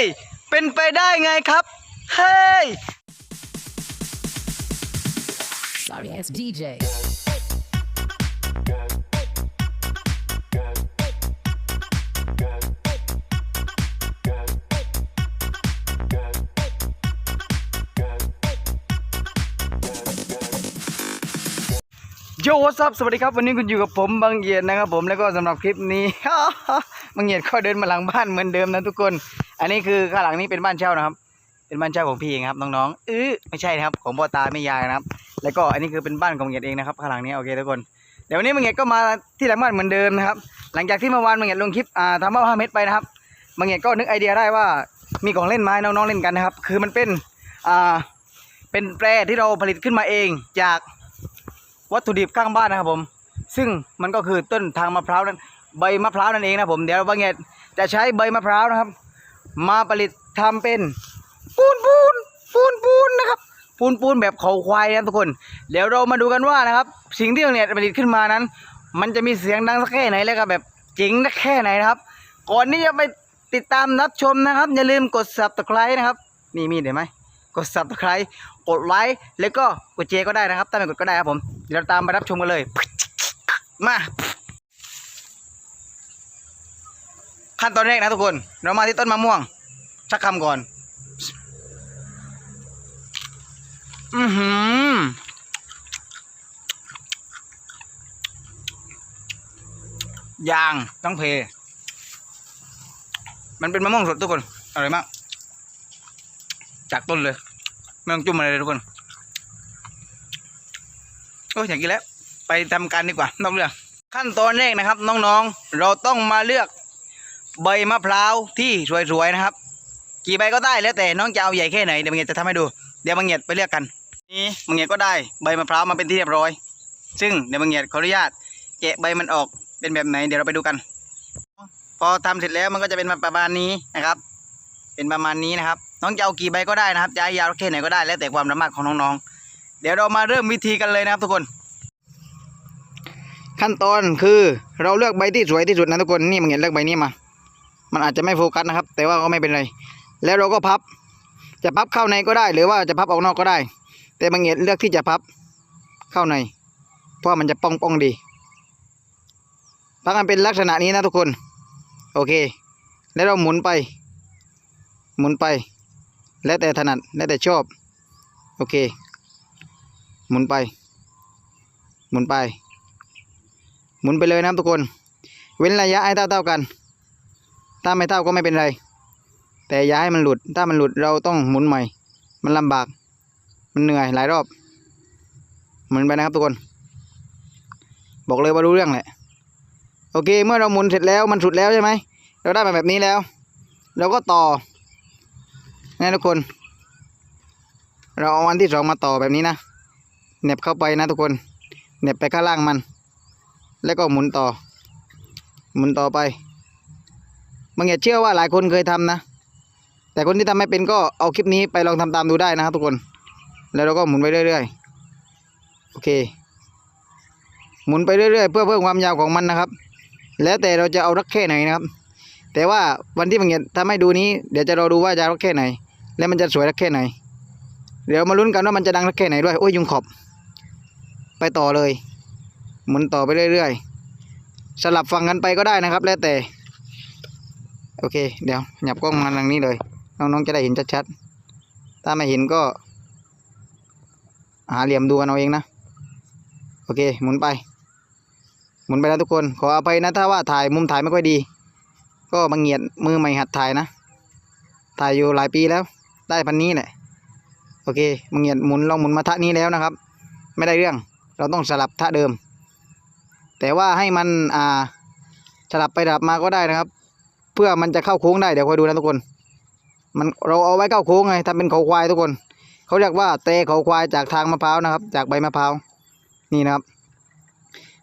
ย เป็นไปได้ไงครับ เฮ้ย Sorry ass DJ. โยวัสสวัสดีครับวันนี้คุณอยู่กับผมบางเอียดนะครับผมแล้วก็สำหรับคลิปนี้ บางเอียดก็เดินมาหลังบ้านเหมือนเดิมนะทุกคน อันนี้คือข้างหลังนี้เป็นบ้านเช่านะครับ เป็นบ้านเช่าของพี่เองครับน้องๆเออไม่ใช่นะครับ ของพ่อตาแม่ยายนะครับ แล้วก็อันนี้คือเป็นบ้านของบางเอียดเองนะครับข้างหลังนี้โอเคทุกคน เดี๋ยววันนี้บางเอียดก็มาที่หลังบ้านเหมือนเดิมนะครับ หลังจากที่เมื่อวานบางเอียดลงคลิปอ่าทำว่าห้าเม็ดไปนะครับบางเอียดก็นึกไอเดียได้ว่ามีของเล่นไม้น้องๆเล่นกันนะครับ คือมันเป็นอ่าเป็นแปรที่เราผลิตขึ้นมาเองจากวัตถุดิบข้างบ้านนะครับผม ซึ่งมันก็คือต้นทางมะพร้าวนั้นใบมะพร้าวนั่นเองนะผมเดี๋ยวบางเอ็ดจะใช้ใบมะพร้าวนะครับ มาผลิตทำเป็นปูนปูนปูนปูนนะครับ ปูนปูนแบบเขาควายนะทุกคน เดี๋ยวเรามาดูกันว่านะครับ สิ่งที่บางเอ็ดผลิตขึ้นมานั้น มันจะมีเสียงดังสักแค่ไหนแล้วก็แบบเจ๋งสักแค่ไหนนะครับ ก่อนที่จะไปติดตามรับชมนะครับ อย่าลืมกด subscribe นะครับนี่มีเห็นไหมกด subscribe กดไลค์แล้วก็กดเจก็ได้นะครับถ้าไม่กดก็ได้ครับผมเดี๋ยวเราตามไปรับชมกันเลย มา ขั้นตอนแรกนะทุกคน เรามาที่ต้นมะม่วง ชักคำก่อน อือหือยางต้องเพ มันเป็นมะม่วงสดทุกคนอร่อยมาก จากต้นเลยไม่ต้องจุ่มอะไรเลยทุกคน โอ้ยอยากกินแล้ว ไปทำการดีกว่านอกเรื่อง ขั้นตอนแรกนะครับ น้องๆ เราต้องมาเลือก ใบมะพร้าวที่สวยๆนะครับ กี่ใบก็ได้แล้วแต่น้องจะเอาใหญ่แค่ไหนเดี๋ยวบางเงียจะทำให้ดูเดี๋ยวบางเงียไปเลือกกัน นี่บางเงียก็ได้ใบมะพร้าวมาเป็นที่เรียบร้อย ซึ่งเดี๋ยวบางเงียขออนุญาตแกะใบมันออกเป็นแบบไหนเดี๋ยวเราไปดูกัน พอทำเสร็จแล้วมันก็จะเป็นประมาณนี้นะครับ เป็นประมาณนี้นะครับ น้องจะเอากี่ใบก็ได้นะครับจะให้ยาวแค่ไหนก็ได้แล้วแต่ความสามารถของน้องๆ เดี๋ยวเรามาเริ่มวิธีกันเลยนะครับทุกคนขั้นตอนคือเราเลือกใบที่สวยที่สุดนะทุกคนนี่มึงเห็นเลือกใบนี้มา มันอาจจะไม่โฟกัสนะครับ แต่ว่าก็ไม่เป็นไร แล้วเราก็พับ จะพับเข้าในก็ได้ หรือว่าจะพับออกนอกก็ได้ แต่บางเงียเลือกที่จะพับเข้าใน เพราะมันจะป้องป้องดีพับมันเป็นลักษณะนี้นะทุกคน โอเค แล้วเราหมุนไป หมุนไป แล้วแต่ถนัดแล้วแต่ชอบ โอเค หมุนไป หมุนไป หมุนไปเลยนะครับทุกคน เว้นระยะให้เท่าๆกัน ถ้าไม่เท่าก็ไม่เป็นไร แต่อย่าให้มันหลุด ถ้ามันหลุดเราต้องหมุนใหม่ มันลำบาก มันเหนื่อยหลายรอบ หมุนไปนะครับทุกคน บอกเลยว่ารู้เรื่องแหละ โอเค เมื่อเราหมุนเสร็จแล้วมันสุดแล้วใช่ไหม เราได้มาแบบนี้แล้ว เราก็ต่อนะทุกคน เราเอาอันที่สองมาต่อแบบนี้นะเน็บเข้าไปนะทุกคนเน็บไปข้างล่างมัน แล้วก็หมุนต่อ หมุนต่อไป บางอย่าเชื่อว่าหลายคนเคยทำนะ แต่คนที่ทำไม่เป็นก็เอาคลิปนี้ไปลองทำตามดูได้นะครับทุกคน แล้วเราก็หมุนไปเรื่อยๆ โอเค หมุนไปเรื่อยๆ เพื่อเพิ่มความยาวของมันนะครับ แล้วแต่เราจะเอารักแค่ไหนนะครับ แต่ว่าวันที่บางอย่างทำให้ดูนี้ เดี๋ยวจะรอดูว่าจะรักแค่ไหน และมันจะสวยรักแค่ไหน เดี๋ยวมาลุ้นกันว่ามันจะดังรักแค่ไหนด้วย โอ้ยยุงขอบ ไปต่อเลย หมุนต่อไปเรื่อยๆ สลับฟังกันไปก็ได้นะครับ แล้วแต่ โอเค เดี๋ยวหยับกล้องมาทางนี้เลย น้องๆจะได้เห็นชัดๆ ถ้าไม่เห็นก็ หาเหลี่ยมดูกันเอาเองนะ โอเค หมุนไป หมุนไปแล้วทุกคน ขออภัยนะถ้าว่าถ่ายมุมถ่ายไม่ค่อยดี ก็บังเงียดมือใหม่หัดถ่ายนะ ถ่ายอยู่หลายปีแล้ว ได้พันนี้แหละ โอเคบังเงียดหมุนลองหมุนมาทะนี้แล้วนะครับ ไม่ได้เรื่อง เราต้องสลับท่าเดิม แต่ว่าให้มันอ่าสลับไปสลับมาก็ได้นะครับ เพื่อมันจะเข้าโค้งได้เดี๋ยวคอยดูนะทุกคน มันเราเอาไว้เข้าโค้งไงทำเป็นเขาควายทุกคน เขาเรียกว่าเตะเขาควายจากทางมะพร้าวนะครับ จากใบมะพร้าวนี่นะครับ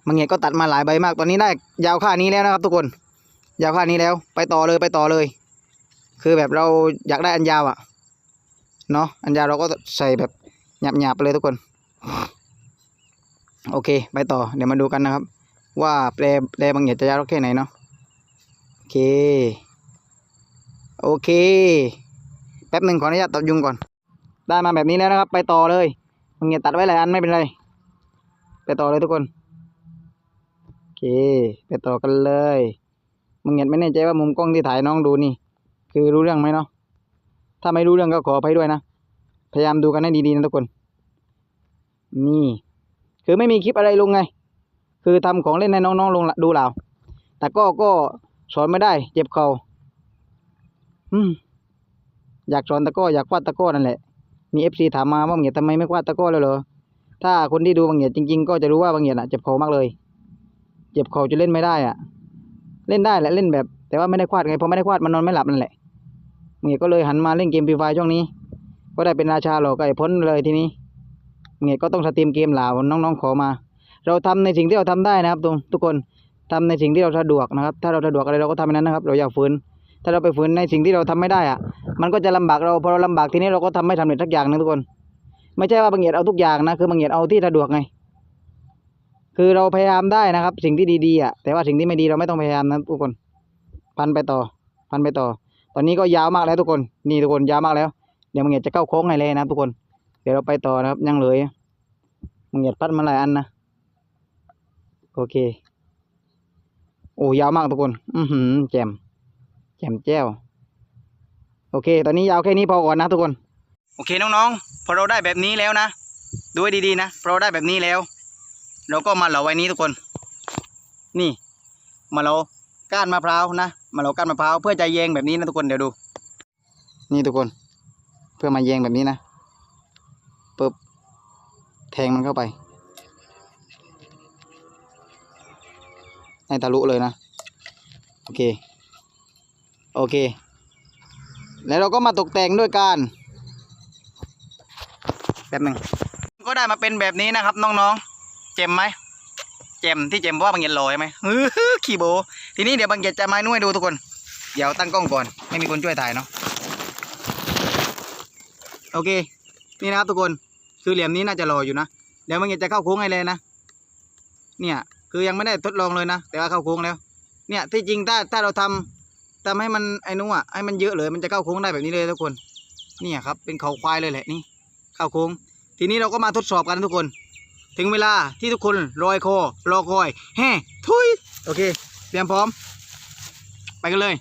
บางเงียก็ตัดมาหลายใบมากตอนนี้ได้ยาวค่านี้แล้วนะครับ ทุกคน ยาวค่านี้แล้ว ไปต่อเลยไปต่อเลย คือแบบเราอยากได้อันยาวอะ่ะเนาะอันยาวเราก็ใส่แบบหยาบๆไปเลยทุกคน โอเค ไปต่อเดี๋ยวมาดูกันนะครับ ว่าแปลแปลบางอย่างจะยาวแค่ไหนเนาะ เค โอเค แป๊บหนึ่งขออนุญาตตัดยุงก่อน ได้มาแบบนี้แล้วนะครับ ไปต่อเลยมึงอย่าตัดไว้หลายอันไม่เป็นไร ไปต่อเลยทุกคน โอเค ไปต่อกันเลยมึงเห็นไม่แน่ใจว่ามุมกล้องที่ถ่ายน้องดูนี่ คือรู้เรื่องไหมเนาะ ถ้าไม่รู้เรื่องก็ขออภัยด้วยนะ พยายามดูกันให้ดีๆนะทุกคน นี่ คือไม่มีคลิปอะไรลงไง คือทำของเล่นให้น้องๆลงดูเหล่าแต่ก็ก็ สอนไม่ได้ เจ็บเขา่าอืมอยากสอนตะก้ออยากวาดตะก้อนั่นแหละมีเอฟซีถามมาว่าบางเหยียดทำไมไม่วาดตะก้อเลยเหรอถ้าคนที่ดูบางเหยียดจริง ๆ ก็จะรู้ว่าบางเหยียดอะเจ็บคอมากเลย เจ็บคอจะเล่นไม่ได้อะ เล่นได้แหละเล่นแบบ แต่ว่าไม่ได้ควาดไงพอไม่ได้ควาดมันนอนไม่หลับนั่นแหละบางเหยียดก็เลยหันมาเล่นเกมฟรีไฟช่วงนี้ ก็ได้เป็นราชาหลอกไก่พ้นเลยทีนี้บางเหยียดก็ต้องสตรีมเกมหล่าน้องๆขอมา เราทำในสิ่งที่เราทำได้นะครับทุกคน ทำในสิ่งที่เราสะดวกนะครับ ถ้าเราสะดวกอะไรเราก็ทำในนั้นนะครับ เราอย่าฝืน ถ้าเราไปฝืนในสิ่งที่เราทำไม่ได้อะมันก็จะลำบากเราพอเราลำบากทีนี้เราก็ทำไม่สำเร็จสักอย่างหนึงทุกคน ไม่ใช่ว่าบางเหยียดเอาทุกอย่างนะ คือบางเหยียดเอาที่สะดวกไง คือเราพยายามได้นะครับ สิ่งที่ดีๆอะ แต่ว่าสิ่งที่ไม่ดีเราไม่ต้องพยายามนะทุกคน พันไปต่อ พันไปต่อ ตอนนี้ก็ยาวมากแล้วทุกคน นี่ทุกคนยาวมากแล้ว เดี๋ยวบางเหยียดจะเข้าโค้งไงเลยนะทุกคน เดี๋ยวเราไปต่อนะครับ ยังเหลือบางเหยียดพัดมาหลายอันนะ โอเค โอ้ยาวมากทุกคน อือหือแจ่มแจ่มแจ้ว โอเค ตอนนี้ยาวแค่นี้พอก่อนนะทุกคน โอเคน้องๆ พอเราได้แบบนี้แล้วนะดูให้ดีๆนะพอเราได้แบบนี้แล้ว เราก็มาเหลาไว้นี้ทุกคน นี่ มาเหลาก้านมะพร้าวนะ มาเหลาก้านมะพร้าวเพื่อจะแยงแบบนี้นะทุกคนเดี๋ยวดู นี่ทุกคน เพื่อมาแยงแบบนี้นะปึ๊บแทงมันเข้าไป ให้ทะลุเลยนะ โอเค โอเค แล้วเราก็มาตกแต่งด้วยการแบบหนึ่งก็ได้มาเป็นแบบนี้นะครับ น้องๆ เจ็มไหมเจ็มที่เจ็มเพราะว่าบางเย็นลอยไหมฮือขี่โบ ทีนี้เดี๋ยวบางเย็นจะมานุ่ยดูทุกคน เดี๋ยวตั้งกล้องก่อน ไม่มีคนช่วยถ่ายเนาะโอเค นี่นะครับทุกคน คือเหลี่ยมนี้น่าจะรออยู่นะ เดี๋ยวบางเย็นจะเข้าโค้งให้เลยนะ เนี่ย คือยังไม่ได้ทดลองเลยนะ แต่ว่าเข้าโค้งแล้ว เนี่ยที่จริงถ้าถ้าเราทำทำให้มันไอ้นู้นอะให้มันเยอะเลยมันจะเข้าโค้งได้แบบนี้เลยทุกคนเนี่ยครับเป็นเขาควายเลยแหละนี่เข้าโค้ง ทีนี้เราก็มาทดสอบกันทุกคน ถึงเวลาที่ทุกคนรอยคอรอคอยแฮ่ทุยโอเค เตรียมพร้อม ไปกันเลย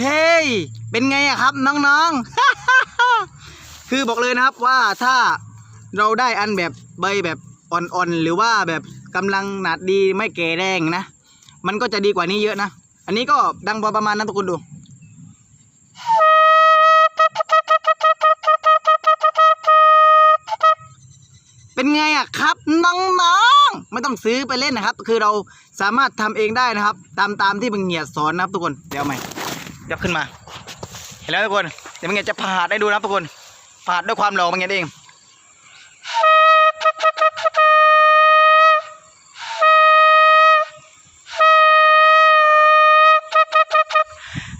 เฮ้ยเป็นไงอะครับน้องๆ คือบอกเลยนะครับว่าถ้าเราได้อันแบบใบแบบอ่อนๆ หรือว่าแบบกำลังหนาดดีไม่แก่แรงนะ มันก็จะดีกว่านี้เยอะนะ อันนี้ก็ดังพอประมาณนั้นทุกคนดูเป็นไงอะครับน้องๆไม่ต้องซื้อไปเล่นนะครับ คือเราสามารถทำเองได้นะครับ ตามตามที่มึงเหียดสอนนะครับทุกคนเดี๋ยวใหม่เดี๋ยวขึ้นมา เห็นแล้วทุกคนเดี๋ยวมึงเหียดจะผ่าได้ดูนะครับทุกคน ผาดด้วยความหล่อมึงเหียดเอง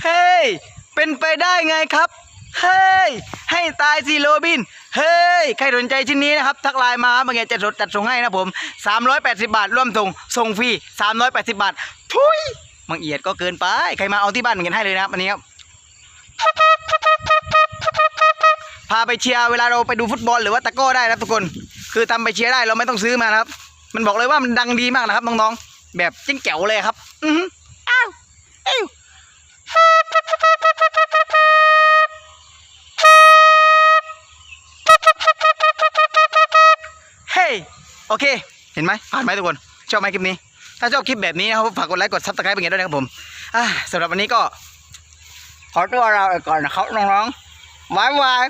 เฮ้ย เป็นไปได้ไงครับ เฮ้ย ให้ตายสิโรบิน เฮ้ย ใครสนใจชิ้นนี้นะครับ ทักไลน์มาครับางอย่างจะสดจัดส่งให้นะผม 380 บาท ร่วมส่ง ส่งฟรี 380 บาท ทุยมังเอียดก็เกินไป ใครมาเอาที่บ้านเหมือนกันให้เลยนะครับอันนี้ครับ พาไปเชียร์เวลาเราไปดูฟุตบอลหรือว่าตะกร้อได้นะครับทุกคน คือทำไปเชียร์ได้เราไม่ต้องซื้อมานะครับ มันบอกเลยว่ามันดังดีมากนะครับน้องๆ แบบจิ้งแจ๋วเลยครับ อือหืออ้าวเอ้วเฮ้ยโอเค เห็นไหมผ่านไหมทุกคน ชอบไหมคลิปนี้ ถ้าชอบคลิปแบบนี้นะครับฝากกดไลค์กดซับสไครป์เป็นไงด้วยนะครับผมอ่าสำหรับวันนี้ก็ ขอตัวเราไปก่อนนะครับน้องๆบายบาย